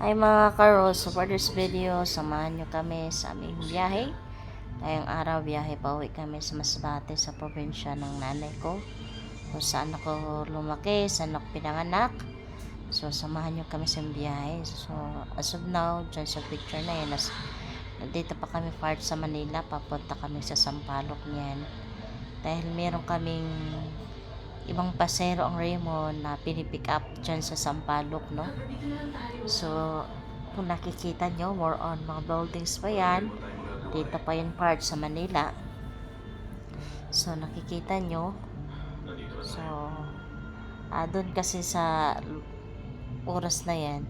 Hi mga karos, so for this video, samahan nyo kami sa aming biyahe. Ngayong araw, biyahe pa uwi kami sa Masbate sa probinsya ng nanay ko. Kung saan ako lumaki, saan ako pinanganak. So, samahan nyo kami sa biyahe. So, as of now, dyan sa picture na yun, nas, dito pa kami part sa Manila, papunta kami sa Sampaloc niyan. Dahil meron kaming ibang pasero ang Raymond na pinipick up dyan sa Sampaloc, no? So, kung nakikita nyo, more on mga buildings pa yan. Dito pa yung part sa Manila. So, nakikita nyo. So, ah doon kasi sa oras na yan,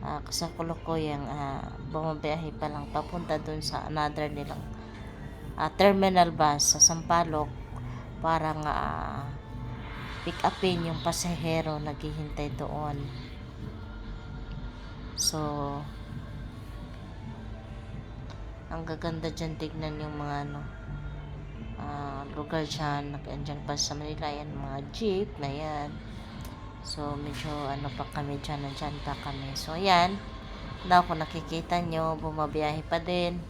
ah sa Kulukuyang, ah bumabiyahe pa lang papunta doon sa another nilang ah, terminal bus sa Sampaloc para nga ah, pick upin yung pasahero naghihintay doon. So, ang gaganda dyan tignan yung mga ano, ah, lugar dyan, andyan pa sa Manila, yan, mga jeep na yan. So, medyo ano pa kami dyan, nandyan pa kami. So, yan, daw kung nakikita nyo, bumabiyahe pa din.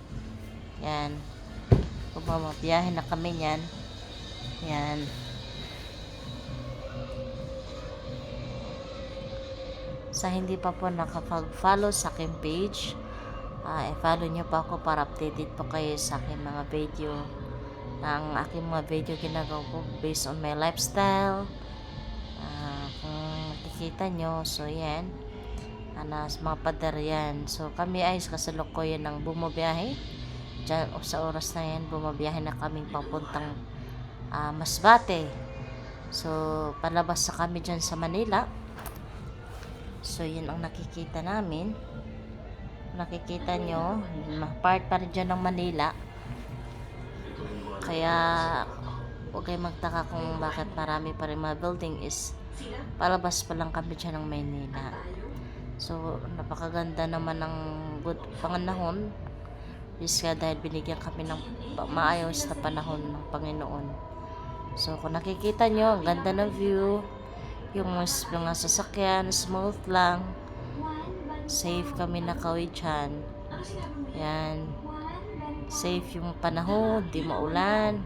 Yan, bumabiyahe na kami yan. Yan. Sa hindi pa po nakapag-follow sa aking page, ah i-follow nyo pa ako para updated po kayo sa aking mga video. Ang aking mga video ginagawa ko based on my lifestyle. Ah, kung nakikita nyo, so yan. Ana, sa mga pader yan. So kami ay kasalukuyan ng bumabiyahe. Diyan, o sa oras na yan, bumabiyahe na kami papuntang ah, Masbate. So, palabas sa kami dyan sa Manila. So, yun ang nakikita namin. Nakikita nyo, part pa rin dyan ng Manila. Kaya, huwag kayo magtaka kung bakit marami pa rin mga building is palabas pa lang kami dyan ng Manila. So, napakaganda naman ng good panganahon. Nga dahil binigyan kami ng maayos na panahon ng Panginoon. So, kung nakikita nyo, ang ganda ng view. Yung mga sasakyan, smooth lang. Safe kami nakawid dyan. Yan. Safe yung panahon, di maulan.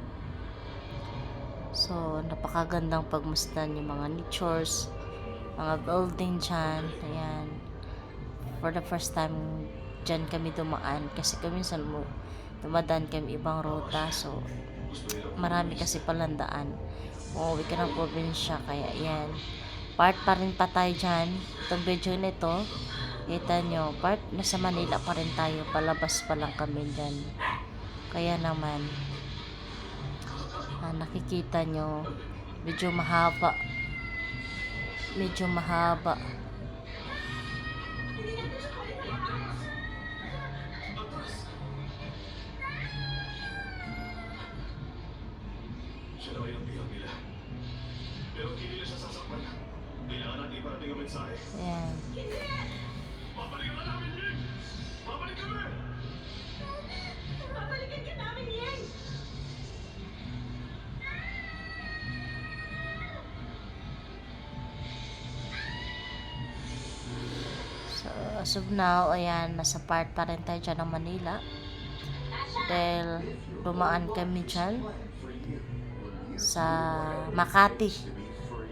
So, napakagandang pagmasdan yung mga natures, mga building dyan. Ayan. For the first time, dyan kami dumaan. Kasi kami mo, dumadaan kami ibang ruta. So, marami kasi palandaan. Uuwi ka ng probinsya, kaya yan. Part pa rin pa tayo dyan. Itong video nito, kita nyo, part nasa Manila pa rin tayo. Palabas pa lang kami dyan. Kaya naman, ah, nakikita nyo, medyo mahaba. Medyo mahaba. Yan! So, as of now, ayan, nasa part pa rin tayo dyan ng Manila. Dahil dumaan kami dyan sa Makati.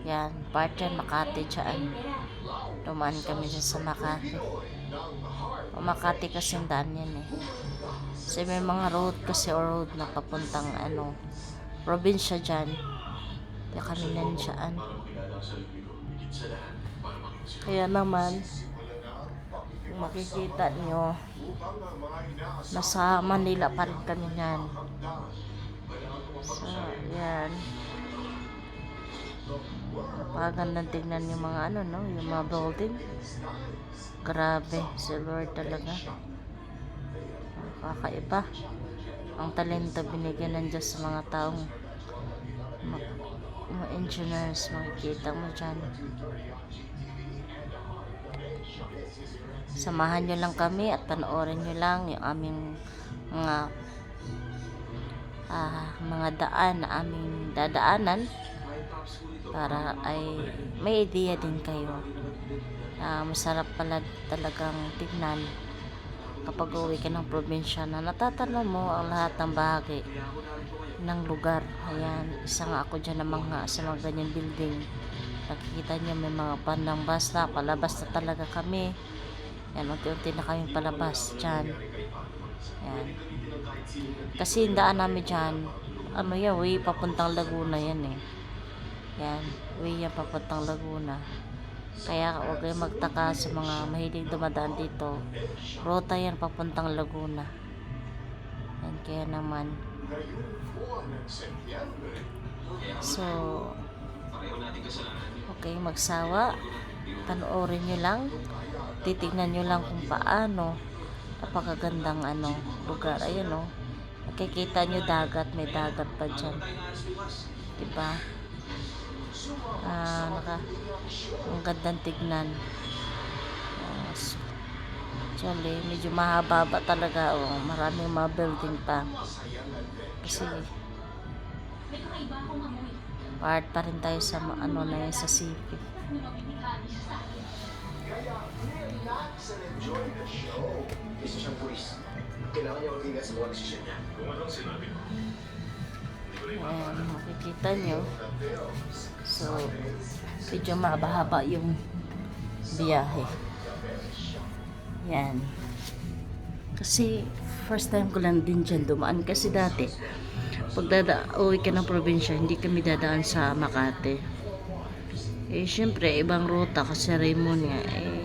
Yan, part dyan, Makati dyan. Dumaan kami dyan sa Makati. O Makati kasi ang daan yan eh. Kasi may mga road kasi or road na papuntang ano, probinsya dyan. Kaya kami nandiyan. Kaya naman, makikita nyo, nasa Manila pa rin kami yan. So, yan. Napakaganda tignan yung mga ano, no? Yung mga building. Grabe, si Lord talaga. Kakaiba. Ang talento binigyan ng Diyos sa mga taong mga engineers, makikita mo dyan. Samahan nyo lang kami at panoorin nyo lang yung aming mga ah, mga daan na aming dadaanan para ay may idea din kayo Ah, masarap pala talagang tignan kapag uwi ka ng probinsya na natatala mo ang lahat ng bahagi ng lugar. Ayan, isa nga ako dyan namang nga sa mga ganyan building. Nakikita niyo may mga pandang bus na, palabas na talaga kami. Yan, unti-unti na kami palabas dyan. Yan. Kasi yung daan namin dyan, ano yan, way papuntang Laguna yan eh. Yan, way yan papuntang Laguna. Kaya huwag kayong magtaka sa mga mahilig dumadaan dito. Rota yan papuntang Laguna. Yan, kaya naman. So, okay, magsawa. Panoorin nyo lang. Titignan nyo lang kung paano. Napakagandang ano, lugar. Ayun o. Nakikita nyo dagat. May dagat pa dyan. Diba? Ah, naka, ang gandang tignan. So, Actually, medyo mahaba ba talaga. Oh, maraming mga building pa. Kasi, part pa rin tayo sa ano na yun, sa city. Isa siyang pulis. Kailangan niya mag-ingat sa mga desisyon niya. Kung ano ang sinabi ko. Hindi ko Ayan, makikita nyo. So, medyo mahaba yung biyahe. Yan. Kasi, first time ko lang din dyan dumaan. Kasi dati, pag dada, uwi ka ng probinsya, hindi kami dadaan sa Makati. Eh, syempre, ibang ruta kasi Raymond nga, eh,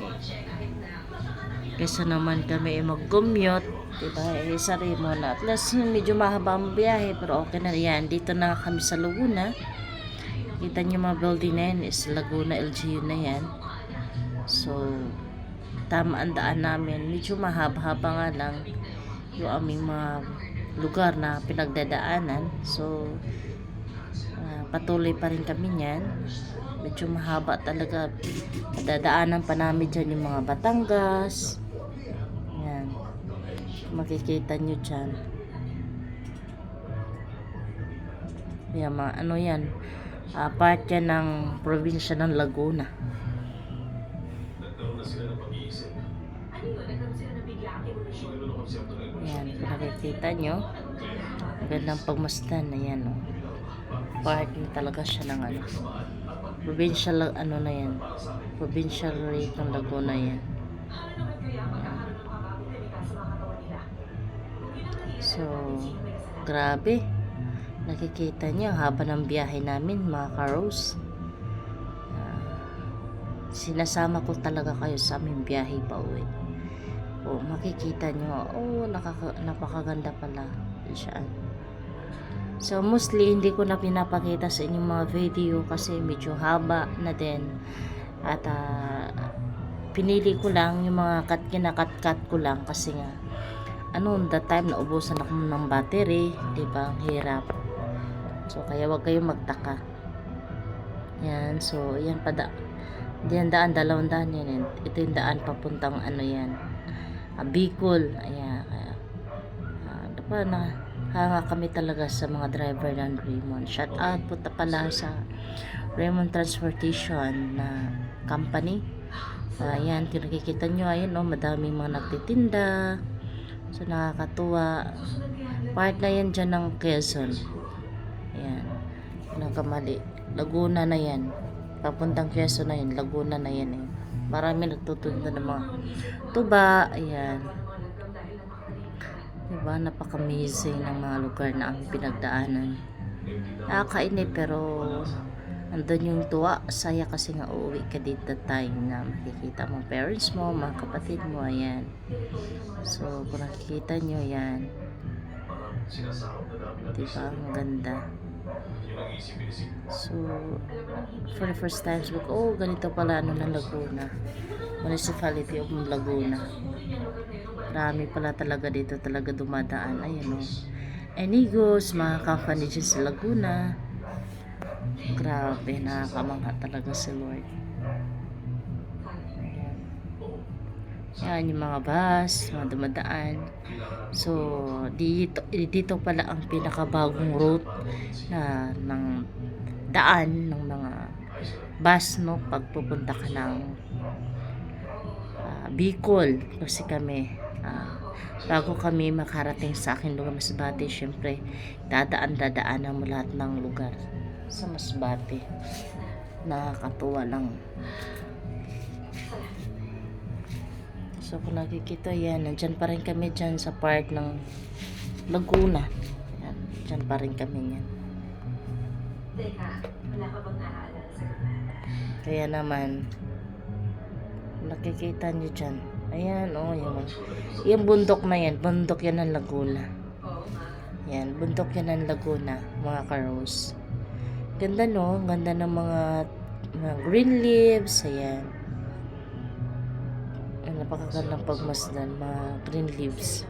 kaysa naman kami eh, mag-commute, diba, eh, sa Raymond, at yung medyo mahaba ang biyahe, pero okay na yan. Dito na kami sa Laguna. Kita niyo mga building na yan, is Laguna LGU na yan. So, tama ang daan namin. Medyo mahaba-haba nga lang yung aming mga lugar na pinagdadaanan. So, ah, patuloy pa rin kami niyan. Medyo mahaba talaga. Dadaanan pa namin dyan yung mga Batangas. Yan. Makikita nyo dyan. Yan, mga ano yan. Ah, part yan ng probinsya ng Laguna. Nagkaroon na sila ng pag-iisip. Siguro na konsepto ng Yan, kung nakikita nyo. Magandang pagmasdan. Ayan, oh. Part yun talaga siya ng ano. Provincial, ano na yan. Provincial rate ng Laguna yan. Ayan. So, grabe. Nakikita niyo, haba ng biyahe namin, mga karos. Ah, sinasama ko talaga kayo sa aming biyahe pa uwi. O, makikita nyo, oh, nakaka, napakaganda pala siya. So, mostly, hindi ko na pinapakita sa inyong mga video kasi medyo haba na din. At, ah, pinili ko lang yung mga cut, kinakat-cut ko lang kasi nga, ano, that time naubusan ako ng battery, di ba? Hirap. So, kaya wag kayong magtaka. Yan, so, yan pa da. Diyan daan, dalawang daan yan. yan. Ito yung daan papuntang ano yan. Ah, Bicol. Ayan. Kaya, ano pa na, hanga kami talaga sa mga driver ng Raymond. Shout out po pala sa Raymond Transportation na company. Ayan, kung nakikita nyo, ayun, oh, madaming mga nagtitinda. So, nakakatuwa. Part na yan dyan ng Quezon. Ayan. Nakamali. Laguna na yan. Papuntang Quezon na yan. Laguna na yan eh. Marami nagtutunda ng mga tuba. Ayan. Diba? Napaka-amazing ng mga lugar na ang pinagdaanan. Nakakainip pero andun yung tuwa. Saya kasi nga uuwi ka dito time na makikita mo parents mo, mga kapatid mo. Ayan. So, kung nakikita nyo yan, diba? Ang ganda. So, for the first time, sabi ko, oh, ganito pala ano ng Laguna. Municipality of Laguna. Marami pala talaga dito talaga dumadaan. Ayun o. Enigos, mga company dyan sa Laguna. Grabe, nakakamangha talaga si Lord. Ayan. Yan, yung mga bus, mga dumadaan. So, dito, dito pala ang pinakabagong route na ng daan ng mga bus, no? Pag pupunta ka ng ah, Bicol kasi kami ah, bago kami makarating sa akin lugar Masbate syempre dadaan dadaanan mo lahat ng lugar sa Masbate nakakatuwa lang so kung nakikita yan nandyan pa rin kami dyan sa part ng Laguna yan, dyan pa rin kami yan Teka, wala ka bang naaalala sa kaya naman nakikita nyo dyan ayan oh yung, yung bundok na yan bundok yan ng Laguna. Yan, bundok yan ng Laguna, mga karos. Ganda no, ganda ng mga, mga green leaves, ayan. Ang napakagandang pagmasdan, mga green leaves.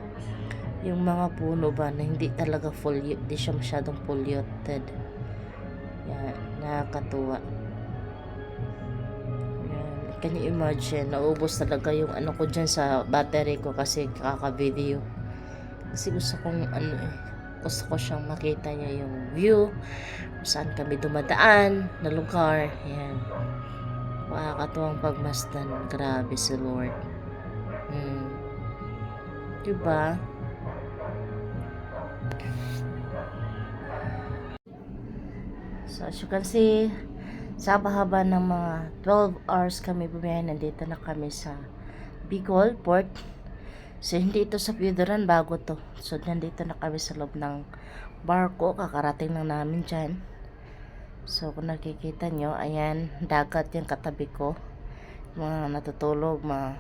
Yung mga puno ba na hindi talaga full, hindi siya masyadong polluted. Yan, nakakatuwa. Yan, can you imagine, naubos talaga yung ano ko dyan sa battery ko kasi kaka-video. Kasi gusto kong ano eh, gusto ko siyang makita niya yung view, saan kami dumadaan na lugar. Ayan. Makakatuwang pagmasdan. Grabe si Lord. Hmm. Diba? So, as you can see, sa haba ng mga 12 hours kami bumiyahe, nandito na kami sa Bicol Port. So, hindi ito sa Pidoran, bago to. So, nandito na kami sa loob ng barko. Kakarating lang namin dyan. So, kung nakikita nyo, ayan, dagat yung katabi ko. Mga natutulog, mga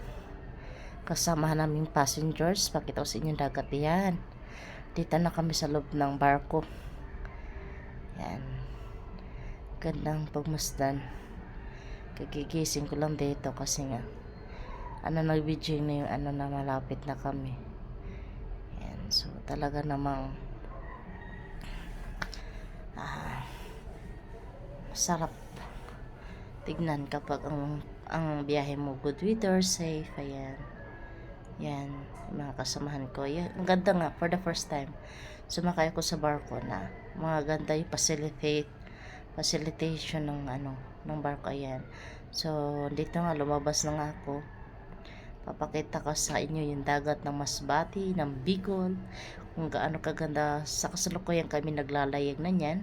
kasamahan naming passengers. Pakita ko sa inyo dagat yan. Dito na kami sa loob ng barko. Yan. Gandang pagmasdan. Kagigising ko lang dito kasi nga ano nag-video na yung ano na malapit na kami. Yan. So, talaga namang ah, sarap tignan kapag ang ang biyahe mo good weather, safe, ayan. Yan, mga kasamahan ko. Yan, ang ganda nga, for the first time, sumakay ko sa barko na mga ganda yung facilitate, facilitation ng ano, ng barko, ayan. So, dito nga, lumabas na nga ako papakita ko sa inyo yung dagat ng Masbati, ng Bicol, kung gaano kaganda. Sa kasalukuyan kami naglalayag na yan.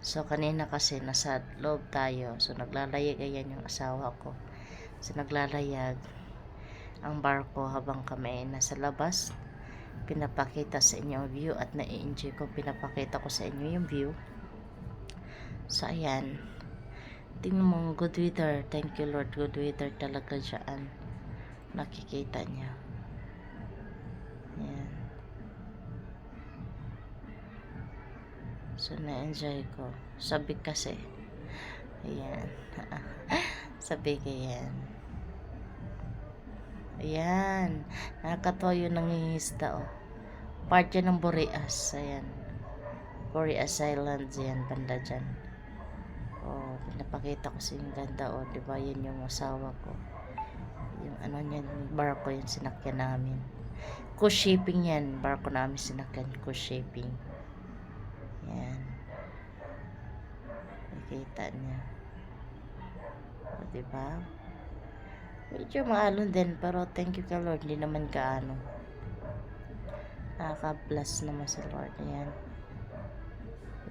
So, kanina kasi nasa loob tayo. So, naglalayag ayan yung asawa ko. So, naglalayag ang barko habang kami nasa labas. Pinapakita sa inyo ang view at na-enjoy ko. Pinapakita ko sa inyo yung view. So, ayan. Tingnan mo, good weather. Thank you, Lord. Good weather talaga dyan nakikita niya. Yan. So, na-enjoy ko. Sabi kasi. Ayan. Sabi ko yan. Ayan. Nakakatawa yung nangingisda, oh. Part yan ng Boreas. Ayan. Boreas Islands yan. Banda dyan. Oh, pinapakita ko sa yung ganda, oh. Diba, yan yung asawa ko yung ano niyan, barko yung sinakyan namin. Cruise shipping yan, barko namin sinakyan, cruise shipping. Yan. Nakikita niya. O, diba? Medyo maalon din, pero thank you ka Lord, hindi naman kaano. Nakaka-bless naman si Lord. Ayan.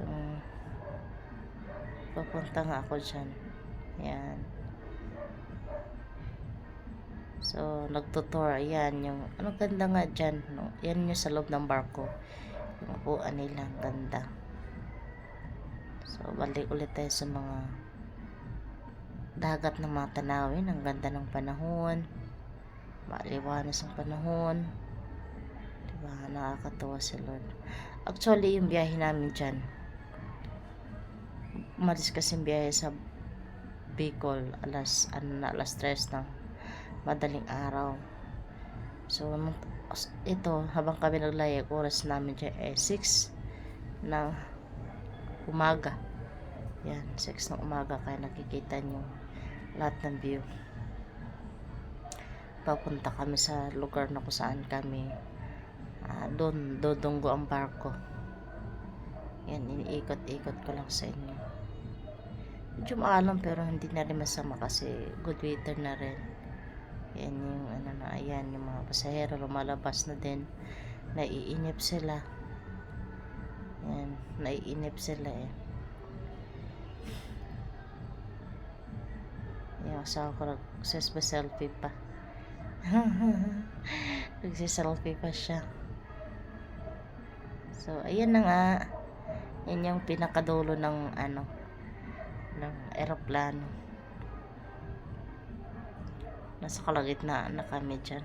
Yung papunta nga ako dyan. Ayan. So, nagtutor. Ayan, yung, ano ganda nga dyan, no? Yan yung sa loob ng barko. Yung upuan nila, ganda. So, balik ulit tayo sa mga dagat ng mga tanawin. Ang ganda ng panahon. Maliwanas ang panahon. Diba? Nakakatuwa si Lord. Actually, yung biyahe namin dyan, umalis kasi biyahe sa Bicol alas, ano na, alas 3 ng madaling araw. So, ito, habang kami naglayag, oras namin dyan eh 6 ng umaga. Yan, 6 ng umaga, kaya nakikita nyo lahat ng view. Papunta kami sa lugar na kung saan kami ah, doon, dodonggo ang barko. Yan, iniikot-ikot ko lang sa inyo. Medyo maalam pero hindi na rin masama kasi good weather na rin. Yan yung ano na, ayan, yung mga pasahero lumalabas na din. Naiinip sila. Yan, naiinip sila eh. Asawa ko nagsis-selfie pa. Nagsiselfie pa siya. So, ayan na nga. Yan yung pinakadulo ng ano, ng aeroplano. Nasa kalagitnaan na kami dyan.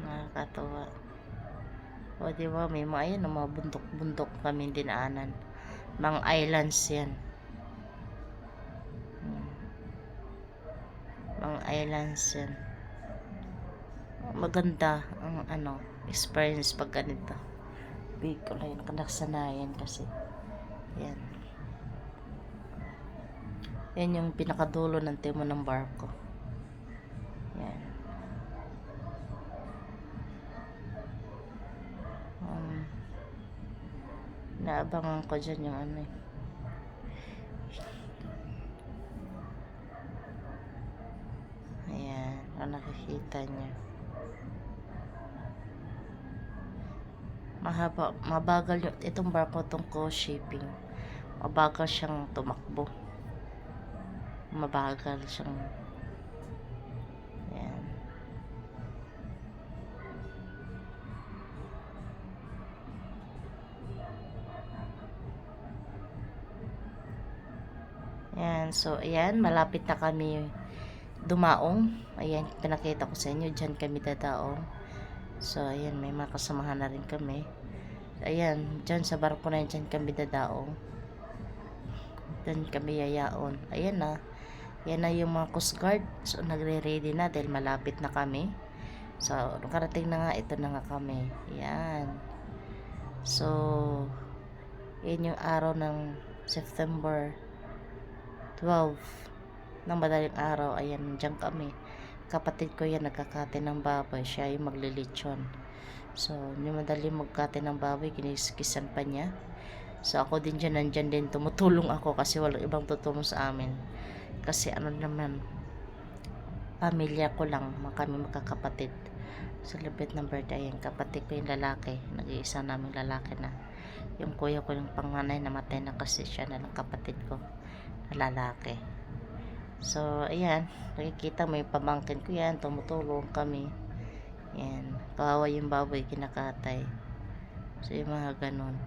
Nakakatawa. O, di ba, may mga, ayan, mga bundok-bundok kami dinaanan. Mga islands yan. Islands yan. Maganda ang ano, experience pag ganito. Bicol ayun, kanaksanayan kasi. Yan. Yan yung pinakadulo ng timo ng barko. Yan. Um, naabangan ko dyan yung ano eh. Kung nakikita niyo. Mahaba, mabagal yung, itong barko tong co-shipping. Mabagal siyang tumakbo. Mabagal siyang, ayan. Ayan, so ayan, malapit na kami dumaong. Ayan, pinakita ko sa inyo, dyan kami dadaong. So, ayan, may mga kasamahan na rin kami. Ayan, dyan sa barko na yan, dyan kami dadaong. Dyan kami yayaon. Ayan na. Yan na yung mga Coast Guard. So, nagre-ready na dahil malapit na kami. So, nakarating na nga, ito na nga kami. Ayan. So, yan yung araw ng September 12 ng madaling araw. Ayan, dyan kami. Kapatid ko yan nagkakate ng baboy. Siya yung maglilitsyon so yung madali magkate ng baboy. Kiniskisan pa niya. So ako din dyan nandyan din. Tumutulong ako kasi walang ibang tutulong sa amin. Kasi ano naman pamilya ko lang kami magkakapatid. Celebrate ng birthday yung kapatid ko yung lalaki. Nag-iisa namin lalaki na. Yung kuya ko yung panganay namatay na kasi siya na lang kapatid ko. Lalaki So, ayan. Nakikita mo yung pamangkin ko yan. Tumutulong kami. Yan. Kawawa yung baboy kinakatay. So, yung mga ganun.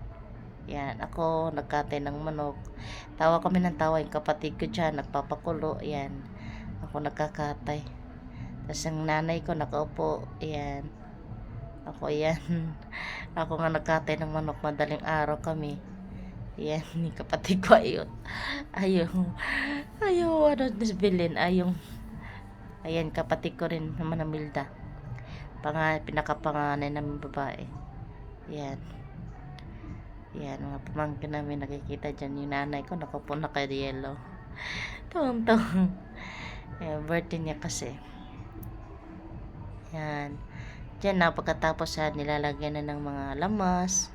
Yan. Ako, nagkatay ng manok. Tawa kami ng tawa. Yung kapatid ko dyan, nagpapakulo. Yan. Ako nagkakatay. Tapos yung nanay ko nakaupo. Yan. Ako yan. Ako nga nagkatay ng manok. Madaling araw kami. Yan, yung kapatid ko ayun. Ayaw. Ayaw, ano, nasbilin. Ayaw. Ayan, kapatid ko rin naman na Milda. Panga, pinakapanganay namin babae. Yan. Yan, mga pamangkin namin nakikita dyan. Yung nanay ko, nakapo na kay yellow. Tawang-tawang. Eh, birthday niya kasi. Yan. Diyan na, pagkatapos yan, nilalagyan na ng mga lamas.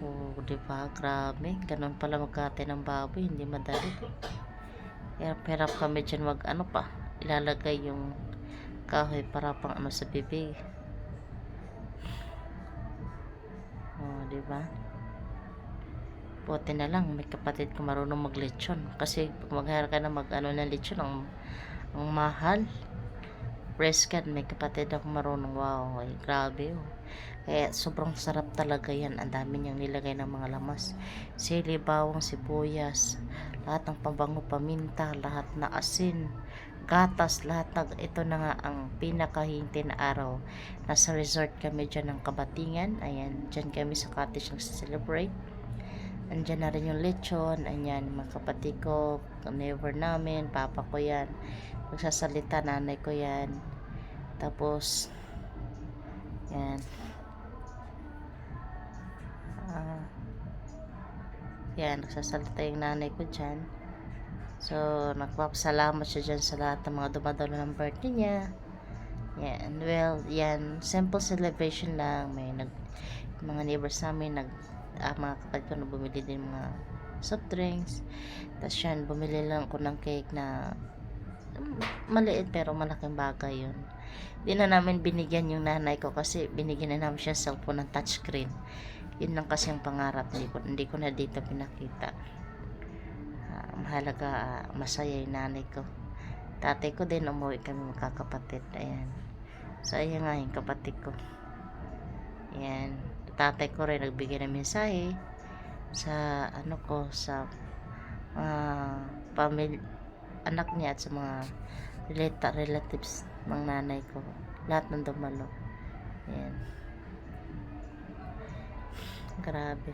Oh, di ba? Grabe. Ganun pala magkate ng baboy. Hindi madali. Hirap-hirap kami dyan mag ano pa. Ilalagay yung kahoy para pang ano sa bibig. Oh, di ba? Buti na lang, may kapatid ko marunong maglechon. Kasi pag maghahara ka na mag ano ng lechon, ang, ang mahal. Brisket, may kapatid ako marunong. Wow, ay, grabe oh. Kaya sobrang sarap talaga yan. Ang dami niyang nilagay ng mga lamas. Sili, bawang, sibuyas, lahat ng pabango, paminta, lahat na asin, gatas, lahat ng ito na nga ang pinakahinti na araw. Nasa resort kami dyan ng Kabatingan. Ayan, dyan kami sa cottage nag-celebrate. Andyan na rin yung lechon. Ayan, mga kapatid ko, neighbor namin, papa ko yan. Magsasalita, nanay ko yan. Tapos, yan. Ah, yan, nagsasalita yung nanay ko dyan. So, nagpapasalamat siya dyan sa lahat ng mga dumadalo ng birthday niya. Yan, well, yan, simple celebration lang. May nag, mga neighbors namin, nag, ah, mga kapatid ko na bumili din mga soft drinks. Tapos yan, bumili lang ako ng cake na maliit pero malaking bagay yun. Di na namin binigyan yung nanay ko kasi binigyan na namin siya cellphone ng touchscreen. Yun lang kasi ang pangarap. Hindi ko, hindi ko na dito pinakita. Ah, mahalaga, ah, masaya yung nanay ko. Tatay ko din, umuwi kami magkakapatid. Ayan. So, ayan nga yung kapatid ko. Ayan. Tatay ko rin nagbigay ng mensahe sa ano ko, sa mga pamilya, anak niya at sa mga relata, relatives ng nanay ko. Lahat ng dumalo. Ayan. Grabe.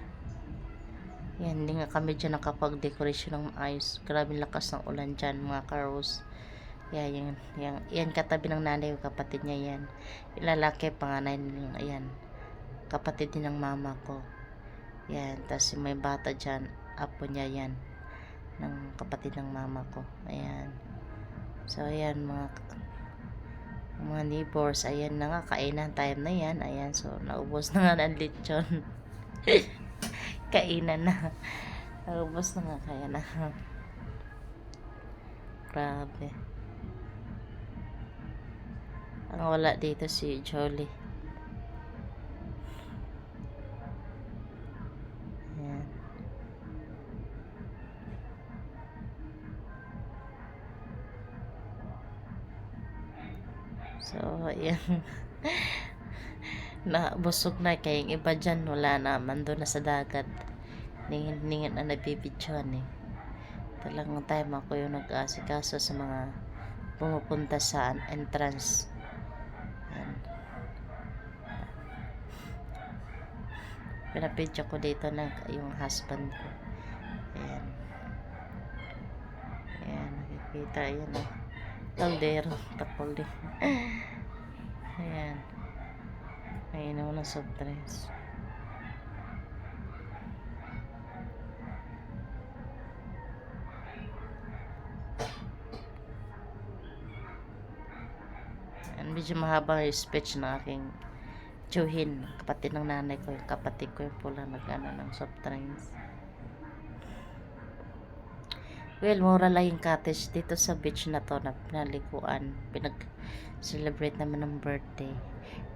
Yan, hindi nga kami dyan nakapag-decoration ng maayos. Grabe lakas ng ulan dyan, mga carols. Yan, yan, yan, yan katabi ng nanay ko, kapatid niya yan. Ilalaki, panganay nilang, ayan. Kapatid din ng mama ko. Yan, tapos may bata dyan, apo niya yan. Ng kapatid ng mama ko. Ayan. So, ayan, mga mga neighbors, ayan na nga, kainan time na yan. Ayan, so, naubos na nga ng lechon. kainan na. Naubos na nga, kaya na. Grabe. Ang wala dito si Jolie. So, ayan. na busog na yung iba dyan wala na mando na sa dagat. Ningin ningin na nabibidyohan eh. Talagang time ako yung nag-asikaso sa mga pumupunta sa entrance. Ayan. pinapidyo ko dito na yung husband ko. Ayan. Ayan nakikita ayan o kaldero takol din ayan Ayun ako ng soft drinks. Ayan, medyo mahaba yung speech ng aking tiyuhin. Kapatid ng nanay ko, yung kapatid ko yung pula nag-ano ng soft drinks. Well, mura lang yung cottage dito sa beach na to na pinalikuan. Pinag-celebrate naman ng birthday.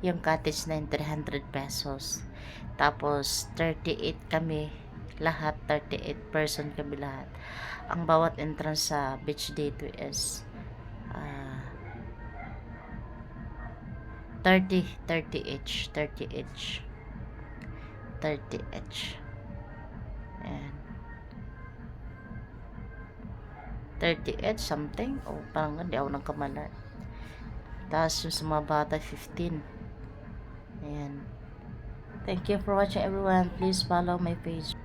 Yung cottage na yung 300 pesos. Tapos, 38 kami. Lahat, 38 person kami lahat. Ang bawat entrance sa beach dito is ah 30, 30 each. 30 each. 30 each. Ayan. 38 something. O parang hindi ako nagkamala tapos yung sa mga bata 15 ayan. Thank you for watching everyone. Please follow my page